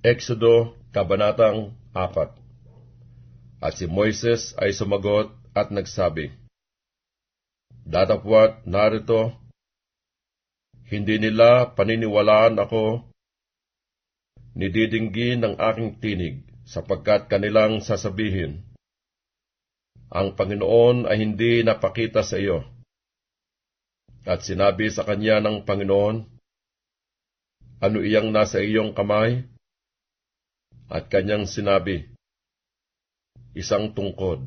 Exodo, Kabanatang 4 At si Moises ay sumagot at nagsabi, Datapwat narito, hindi nila paniniwalaan ako, nididinggin ng aking tinig, sapagkat kanilang sasabihin, Ang Panginoon ay hindi napakita sa iyo. At sinabi sa kanya ng Panginoon, Ano iyang nasa iyong kamay? At kanyang sinabi, Isang tungkod.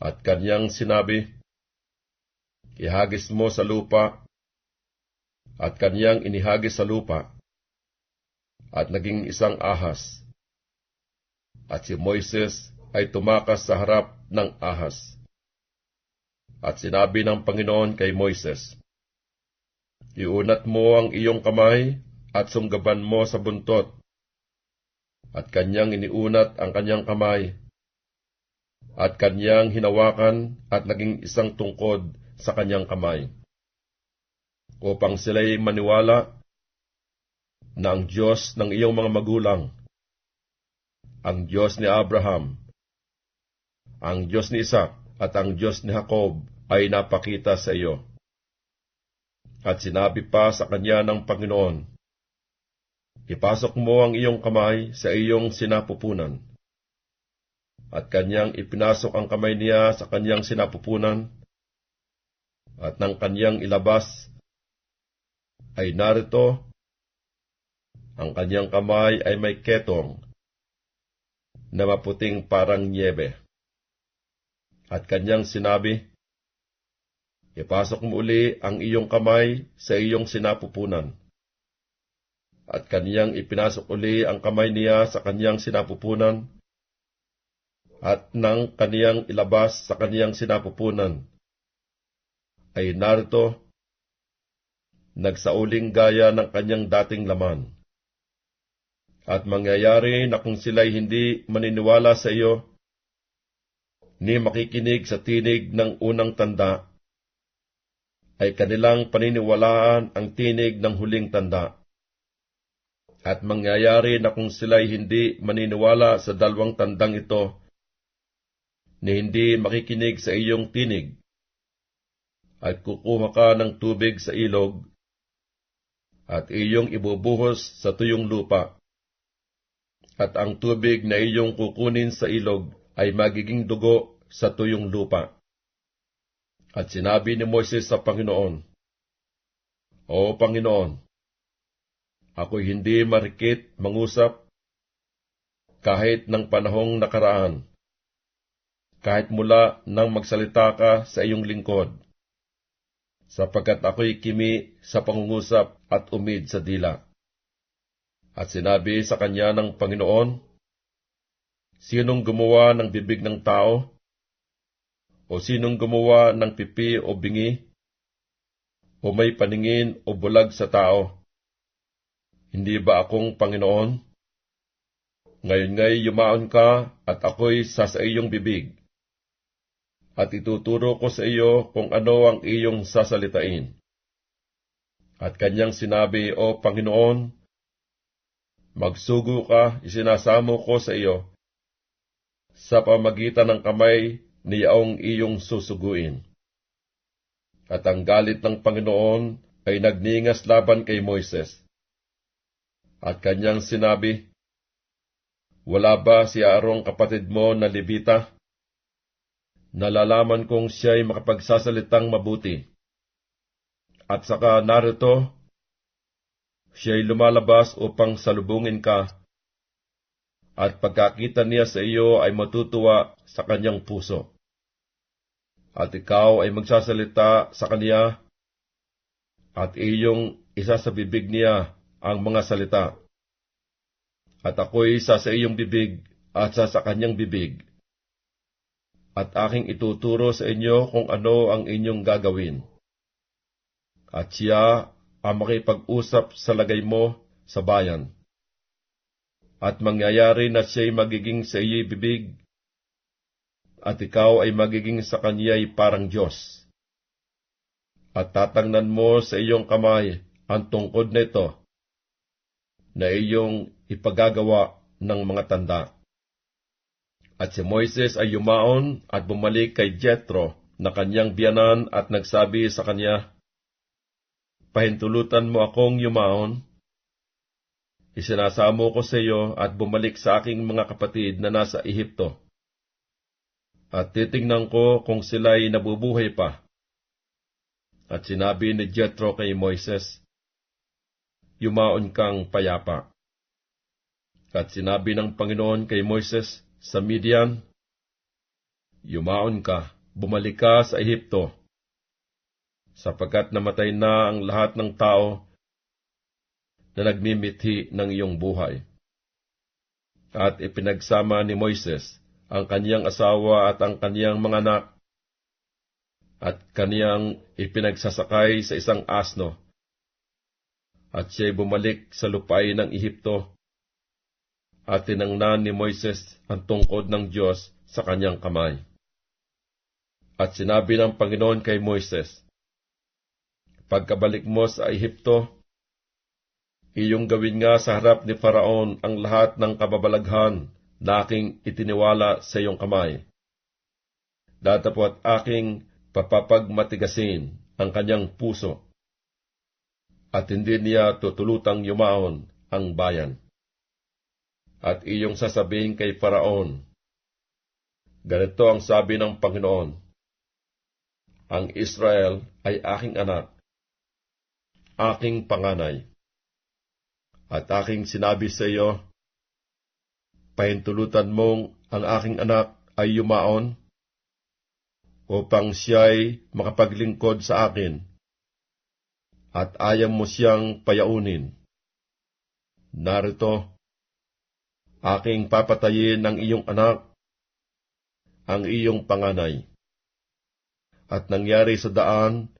At kanyang sinabi, Ihagis mo sa lupa, at kanyang inihagis sa lupa, at naging isang ahas. At si Moises ay tumakas sa harap ng ahas. At sinabi ng Panginoon kay Moises, Iunat mo ang iyong kamay at sunggaban mo sa buntot. At kanyang iniunat ang kanyang kamay. At kanyang hinawakan at naging isang tungkod sa kanyang kamay. Upang sila'y maniwala na ang Diyos ng iyong mga magulang, ang Diyos ni Abraham, ang Diyos ni Isaac at ang Diyos ni Jacob ay napakita sa iyo. At sinabi pa sa kanya ng Panginoon, Ipasok mo ang iyong kamay sa iyong sinapupunan. At kanyang ipinasok ang kamay niya sa kanyang sinapupunan, at nang kanyang ilabas, ay narito, ang kanyang kamay ay may ketong, na maputing parang niebe. At kanyang sinabi, Ipasok mo uli ang iyong kamay sa iyong sinapupunan. At kanyang ipinasok uli ang kamay niya sa kanyang sinapupunan, at nang kaniyang ilabas sa kaniyang sinapupunan, ay narito, nagsauling gaya ng kanyang dating laman. At mangyayari na kung sila'y hindi maniniwala sa iyo, ni makikinig sa tinig ng unang tanda, ay kanilang paniniwalaan ang tinig ng huling tanda. At mangyayari na kung sila'y hindi maniniwala sa dalawang tandang ito, ni hindi makikinig sa iyong tinig, at kukuha ka ng tubig sa ilog, at iyong ibubuhos sa tuyong lupa, at ang tubig na iyong kukunin sa ilog ay magiging dugo sa tuyong lupa. At sinabi ni Moises sa Panginoon, O Panginoon, ako'y hindi marikit mangusap kahit ng panahong nakaraan, kahit mula nang magsalita ka sa iyong lingkod, sapagkat ako'y kimi sa pangungusap at umid sa dila. At sinabi sa kanya ng Panginoon, Sinong gumawa ng bibig ng tao? O sinong gumawa ng pipi o bingi? O may paningin o bulag sa tao? Hindi ba akong Panginoon? Ngayon ngay yumaon ka at ako'y sa sa iyong bibig. At ituturo ko sa iyo kung ano ang iyong sasalitain. At kanyang sinabi, O Panginoon, magsugo ka, isinasamo ko sa iyo, sa pamagitan ng kamay ni yaong iyong susuguin. At ang galit ng Panginoon ay nagningas laban kay Moises. At kanyang sinabi, Wala ba si Aarong kapatid mo na Libita? Nalalaman kong siya'y makapagsasalitang mabuti. At saka narito, siya'y lumalabas upang salubungin ka, at pagkakita niya sa iyo ay matutuwa sa kanyang puso. At ikaw ay magsasalita sa kanya, at iyong isa sa bibig niya ang mga salita. At ako'y isa sa iyong bibig at sa sa kanyang bibig. At aking ituturo sa inyo kung ano ang inyong gagawin. At siya ang makipag-usap sa lagay mo sa bayan. At mangyayari na siya'y magiging sa iyo'y bibig, at ikaw ay magiging sa kanya'y parang Diyos. At tatangnan mo sa iyong kamay ang tungkod nito, na iyong ipagagawa ng mga tanda. At si Moises ay yumaon at bumalik kay Jethro na kanyang biyanan at nagsabi sa kanya, Pahintulutan mo akong yumaon. Isinasamo ko sa iyo at bumalik sa aking mga kapatid na nasa Ehipto. At titingnan ko kung sila'y nabubuhay pa. At sinabi ni Jethro kay Moises, Yumaon kang payapa. At sinabi ng Panginoon kay Moises sa Midian, Yumaon ka, bumalik ka sa Ehipto, sapagkat namatay na ang lahat ng tao na nagmimithi ng iyong buhay. At ipinagsama ni Moises ang kaniyang asawa at ang kaniyang mga anak, at kaniyang ipinagsasakay sa isang asno, at siya'y bumalik sa lupay ng Ehipto, at tinangnan ni Moises ang tungkod ng Diyos sa kanyang kamay. At sinabi ng Panginoon kay Moises, Pagkabalik mo sa Ehipto, iyong gawin nga sa harap ni Faraon ang lahat ng kababalaghan na aking itiniwala sa iyong kamay. Datapot aking papapagmatigasin ang kanyang puso, at hindi niya tutulutang yumaon ang bayan. At iyong sasabihin kay Faraon, Ganito ang sabi ng Panginoon, Ang Israel ay aking anak, aking panganay. At aking sinabi sa iyo, pahintulutan mong ang aking anak ay yumaon, upang siya'y makapaglingkod sa akin, at ayaw mo siyang payaunin. Narito, aking papatayin ang iyong anak, ang iyong panganay. At nangyari sa daan,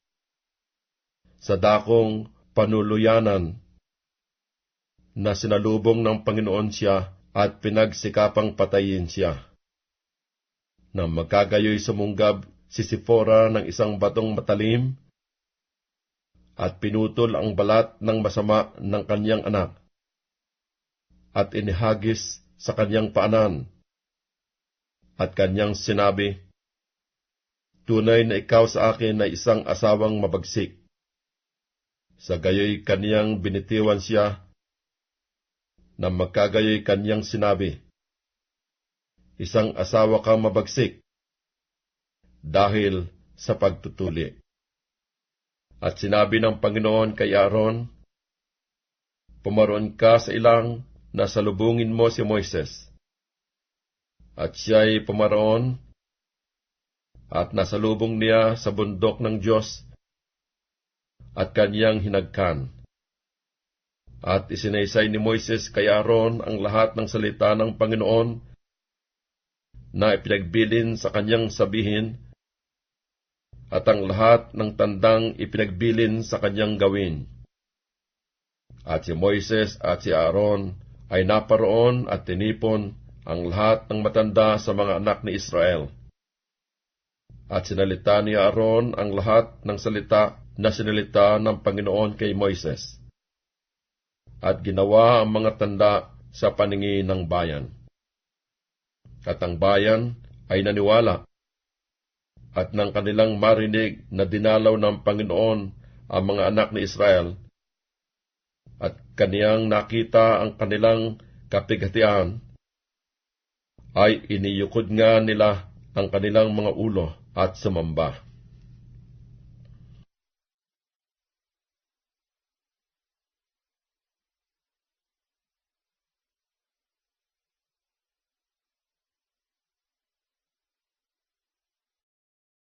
sa dakong panuluyanan, na sinalubong ng Panginoon siya at pinagsikapang patayin siya. Na magkagayoy sumunggab si Sipora ng isang batong matalim, at pinutol ang balat ng masama ng kanyang anak, at inihagis sa kanyang paanan, at kanyang sinabi, Tunay na ikaw sa akin ay isang asawang mabagsik. Sa gayoy kaniyang binitiwan siya, na magkagayoy kanyang sinabi, Isang asawa kang mabagsik, dahil sa pagtutuli. At sinabi ng Panginoon kay Aaron, Pumaroon ka sa ilang na salubungin mo si Moises. At siya'y pumaroon, at nasalubong niya sa bundok ng Diyos, at kanyang hinagkan. At isinaysay ni Moises kay Aaron ang lahat ng salita ng Panginoon na ipinagbilin sa kanyang sabihin, at ang lahat ng tandang ipinagbilin sa kanyang gawin. At si Moises at si Aaron ay naparoon at tinipon ang lahat ng matanda sa mga anak ni Israel. At sinalita ni Aaron ang lahat ng salita na sinalita ng Panginoon kay Moises. At ginawa ang mga tanda sa paningin ng bayan. At ang bayan ay naniwala at nang kanilang marinig na dinalaw ng Panginoon ang mga anak ni Israel, at kaniyang nakita ang kanilang kapighatian, ay iniyukod nga nila ang kanilang mga ulo at sumamba.